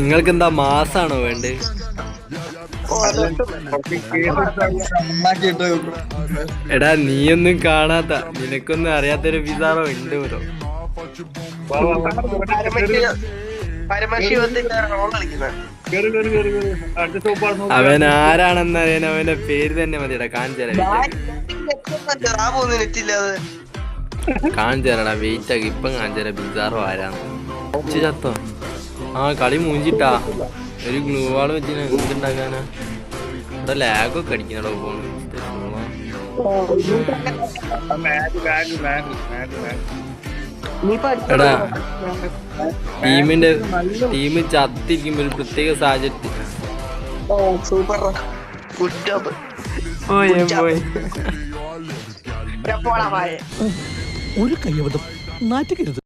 നിങ്ങൾക്ക് എന്താ മാസാണോ വേണ്ടത് ഉണ്ടാക്കിയിട്ട് എടാ നീയൊന്നും കാണാത്ത നിനക്കൊന്നും അറിയാത്തൊരു വിസാറോ ഉണ്ട് ബ്രോ. അവൻ ആരാണെന്ന് അറിയാൻ അവന്റെ പേര് തന്നെ മിനിറ്റ് ഇല്ലാതെ കാണിച്ചേരടാ വെയിറ്റ് ആക്കി. ഇപ്പം കാഞ്ചര ബിസാറോ ഇച്ചി ചത്തോ ആ കളി മൂഞ്ചിട്ടാ. ഒരു ഗ്ലൂ വാൾ വെച്ച് എന്തുണ്ടാക്കാനാ? ഇവിടെ ലാഗൊക്കെ അടിക്കണോ ഫോൺ എടാ ടീമിന്റെ ടീം ചത്തിരിക്കുമ്പോ ഒരു പ്രത്യേക സാഹചര്യത്തിൽ ഒരു കയ്യബദ്ധം. നാറ്റുകരുത്